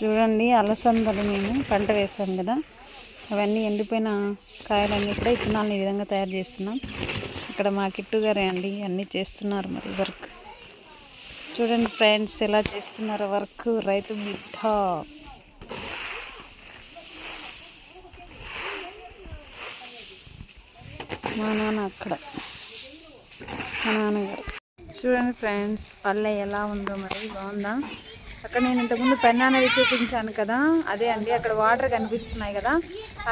చూడండి అలసందలు మేము పంట వేసాం కదా. అవన్నీ ఎండిపోయిన కాయలన్నీ కూడా ఇత్తనాలను ఈ విధంగా తయారు చేస్తున్నాం. ఇక్కడ మా కిట్టు గారే అండి అన్నీ చేస్తున్నారు మరి వర్క్. చూడండి ఫ్రెండ్స్ ఎలా చేస్తున్నారు వర్క్ రైతు బిడ్డ మా నాన్న అక్కడ మా నాన్నగారు. చూడండి ఫ్రెండ్స్ పల్లె ఎలా ఉందో మరి బాగుందా? అక్కడ నేను ఇంతకుముందు పెన్నా నది చూపించాను కదా అదే అండి అక్కడ వాటర్ కనిపిస్తున్నాయి కదా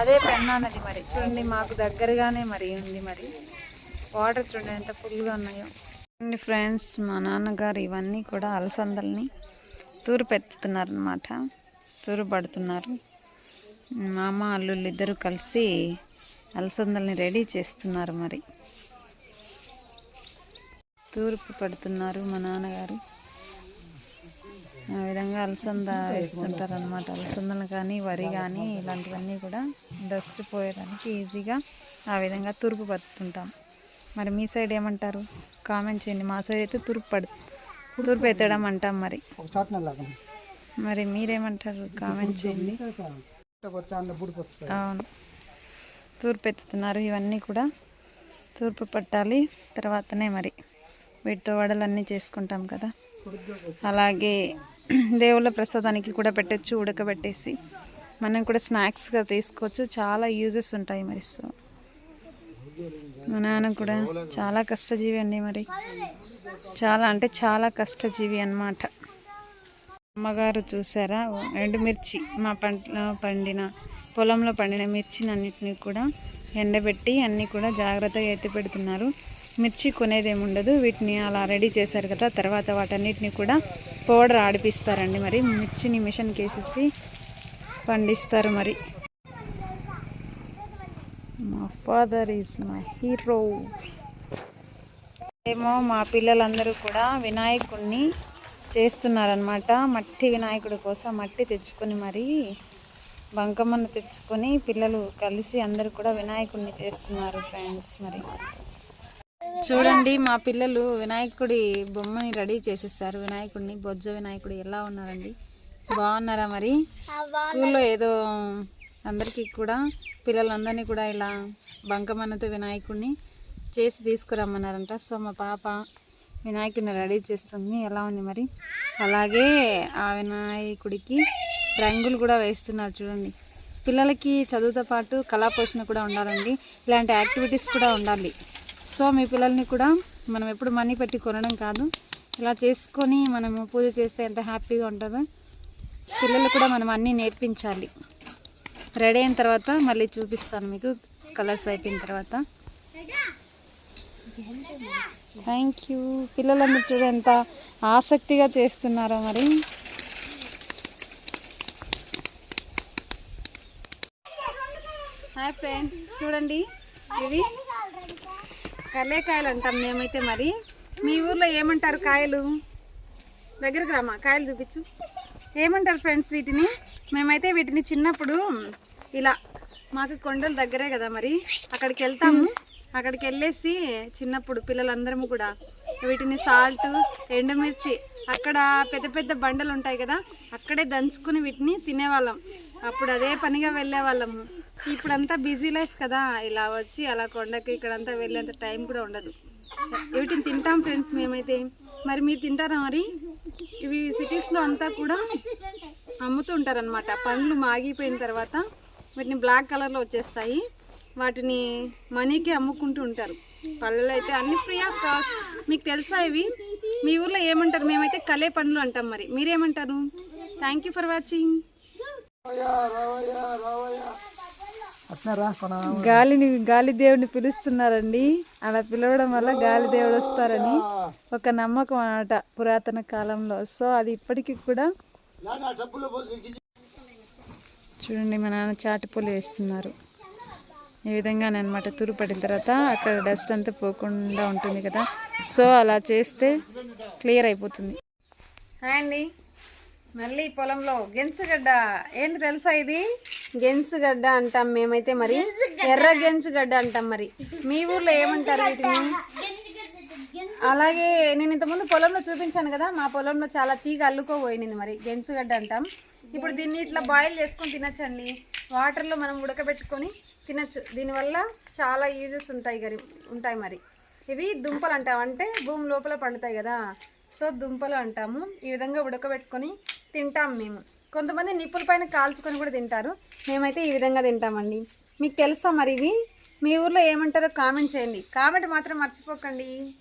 అదే పెన్నా నది మరి. చూడండి మాకు దగ్గరగానే మరి ఉంది మరి. వాటర్ చూడండి ఎంత ఫుల్గా ఉన్నాయో. అండి ఫ్రెండ్స్ మా నాన్నగారు ఇవన్నీ కూడా అలసందల్ని తూరు పెత్తుతున్నారనమాట తూరు పడుతున్నారు. మా అమ్మ అల్లుళ్ళు ఇద్దరు కలిసి అలసందల్ని రెడీ చేస్తున్నారు మరి. తూర్పు పడుతున్నారు మా నాన్నగారు. విధంగా అలసంద వేస్తుంటారు అనమాట అలసందలు కానీ వరి కానీ ఇలాంటివన్నీ కూడా డస్ట్ పోయేదానికి ఈజీగా ఆ విధంగా తూర్పు పడుతుంటాం మరి మీ సైడ్ ఏమంటారు? కామెంట్ చేయండి. మా సైడ్ అయితే తూర్పు పడు తూర్పు ఎత్తడం అంటాం మరి. మరి మీరేమంటారు? కామెంట్ చేయండి. అవును. తూర్పు ఎత్తుతున్నారు. ఇవన్నీ కూడా తూర్పు పట్టాలి. తర్వాతనే మరి వీటితో వడలన్నీ చేసుకుంటాం కదా. అలాగే దేవుళ్ళ ప్రసాదానికి కూడా పెట్టచ్చు ఉడకబెట్టేసి. మనం కూడా స్నాక్స్గా తీసుకోవచ్చు. చాలా యూజెస్ ఉంటాయి మరి సో. మా నాన్న కూడా చాలా కష్టజీవి అండి మరి. చాలా అంటే చాలా కష్టజీవి అన్నమాట. అమ్మగారు చూసారా? ఎండుమిర్చి మా పంటలో పండిన పొలంలో పండిన మిర్చిని అన్నిటిని కూడా ఎండబెట్టి అన్నీ కూడా జాగ్రత్తగా ఎత్తి పెడుతున్నారు. మిర్చి కొనేది ఏమి ఉండదు వీటిని అలా రెడీ చేశారు కదా తర్వాత వాటన్నిటిని కూడా పౌడర్ ఆడిపిస్తారండి మరి. మిర్చిని మిషన్కి వేసేసి పండిస్తారు మరి. మా ఫాదర్ ఈజ్ మై హీరో. ఏమో మా పిల్లలందరూ కూడా వినాయకుడిని చేస్తున్నారనమాట మట్టి వినాయకుడి కోసం మట్టి తెచ్చుకొని మరి బంకమ్మను తెచ్చుకొని పిల్లలు కలిసి అందరూ కూడా వినాయకుడిని చేస్తున్నారు ఫ్రెండ్స్ మరి. చూడండి మా పిల్లలు వినాయకుడి బొమ్మని రెడీ చేసేసారు వినాయకుడిని బొజ్జ వినాయకుడు ఎలా ఉన్నారండి? బాగున్నారా మరి? స్కూల్లో ఏదో అందరికీ కూడా పిల్లలందరినీ కూడా ఇలా బంకమన్నతో వినాయకుడిని చేసి తీసుకురమ్మన్నారంట. సో మా పాప వినాయకుడిని రెడీ చేస్తుంది. ఎలా ఉంది మరి? అలాగే ఆ వినాయకుడికి రంగులు కూడా వేస్తున్నారు చూడండి. పిల్లలకి చదువుతో పాటు కళా పోషణ కూడా ఉండాలండి. ఇలాంటి యాక్టివిటీస్ కూడా ఉండాలి. సో మీ పిల్లల్ని కూడా మనం ఎప్పుడు మనీ పెట్టి కొనడం కాదు. ఇలా చేసుకొని మనము పూజ చేస్తే ఎంత హ్యాపీగా ఉంటుందో పిల్లలు కూడా మనం అన్నీ నేర్పించాలి. రెడీ అయిన తర్వాత మళ్ళీ చూపిస్తాను మీకు కలర్స్ అయిపోయిన తర్వాత. థ్యాంక్ యూ పిల్లలందరూ చూడ ఎంత ఆసక్తిగా చేస్తున్నారో మరి. హాయ్ ఫ్రెండ్స్ చూడండి ఇవి కర్లేకాయలు అంటాం మేమైతే మరి. మీ ఊర్లో ఏమంటారు కాయలు? దగ్గరకు రామా కాయలు చూపించు. ఏమంటారు ఫ్రెండ్స్ వీటిని? మేమైతే వీటిని చిన్నప్పుడు ఇలా మాకు కొండల దగ్గరే కదా మరి అక్కడికి వెళ్తాము. అక్కడికి వెళ్ళేసి చిన్నప్పుడు పిల్లలందరము కూడా వీటిని సాల్ట్ ఎండుమిర్చి అక్కడ పెద్ద పెద్ద బండలు ఉంటాయి కదా అక్కడే దంచుకుని వీటిని తినేవాళ్ళం. అప్పుడు అదే పనిగా వెళ్ళేవాళ్ళము. ఇప్పుడంతా బిజీ లైఫ్ కదా ఇలా వచ్చి అలా కొండకి ఇక్కడంతా వెళ్ళేంత టైం కూడా ఉండదు. వీటిని తింటాం ఫ్రెండ్స్ మేమైతే. మరి మీరు తింటారా మరి? ఇవి సిటీస్లో అంతా కూడా అమ్ముతూ ఉంటారనమాట పండ్లు మాగిపోయిన తర్వాత వీటిని బ్లాక్ కలర్లో వచ్చేస్తాయి. వాటిని మనీకి అమ్ముకుంటూ ఉంటారు. పళ్ళలో అయితే అన్ని ఫ్రీ ఆఫ్ కాస్ట్ మీకు తెలుసా ఇవి? మీ ఊర్లో ఏమంటారు? మేమైతే కలే పండ్లు అంటాం మరి. మీరేమంటారు? థ్యాంక్ యూ ఫర్ వాచింగ్ గాలిని గాలి దేవుడిని పిలుస్తున్నారండి. అలా పిలవడం వల్ల గాలి దేవుడు వస్తారని ఒక నమ్మకం అన్నమాట పురాతన కాలంలో. సో అది ఇప్పటికీ కూడా చూడండి మా నాన్న చాటిపూలు వేస్తున్నారు. ఈ విధంగానే అనమాట తురు పడిన తర్వాత అక్కడ డస్ట్ అంతా పోకుండా ఉంటుంది కదా. సో అలా చేస్తే క్లియర్ అయిపోతుంది. హాయ్ అండి. మళ్ళీ పొలంలో గెంచుగడ్డ ఏంటి తెలుసా ఇది? గెంచుగడ్డ అంటాం మేమైతే మరి. ఎర్ర గెంచుగడ్డ అంటాం మరి. మీ ఊర్లో ఏమంటారు వీటిని? అలాగే నేను ఇంతకుముందు పొలంలో చూపించాను కదా. మా పొలంలో చాలా తీగ అల్లుకోపోయింది మరి. గెంచుగడ్డ అంటాం. ఇప్పుడు దీన్ని ఇట్లా బాయిల్ చేసుకొని తినచ్చండి. వాటర్లో మనం ఉడకబెట్టుకొని తినచ్చు. దీనివల్ల చాలా యూజెస్ ఉంటాయి గరి ఉంటాయి మరి. ఇవి దుంపలు అంటాం. అంటే భూమి లోపల పండుతాయి కదా. సో దుంపలు అంటాము. ఈ విధంగా ఉడకబెట్టుకొని తింటాం మేము. కొంతమంది నిప్పుల పైన కాల్చుకొని కూడా తింటారు. మేమైతే ఈ విధంగా తింటామండి. మీకు తెలుసా మరి ఇవి? మీ ఊర్లో ఏమంటారో కామెంట్ చేయండి. కామెంట్ మాత్రం మర్చిపోకండి.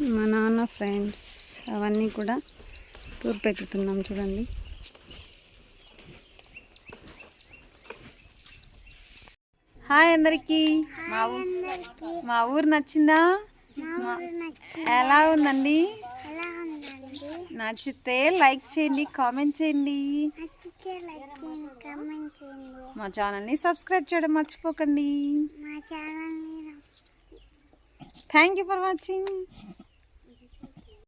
మా నాన్న ఫ్రెండ్స్ అవన్నీ కూడా తూర్పెత్తుతున్నాం చూడండి. హాయ్ అందరికీ. మా మా ఊరు నచ్చిందా? ఎలా ఉందండి? నచ్చితే లైక్ చేయండి కామెంట్ చేయండి. మా ఛానల్ని సబ్స్క్రైబ్ చేయడం మర్చిపోకండి. Thank you for watching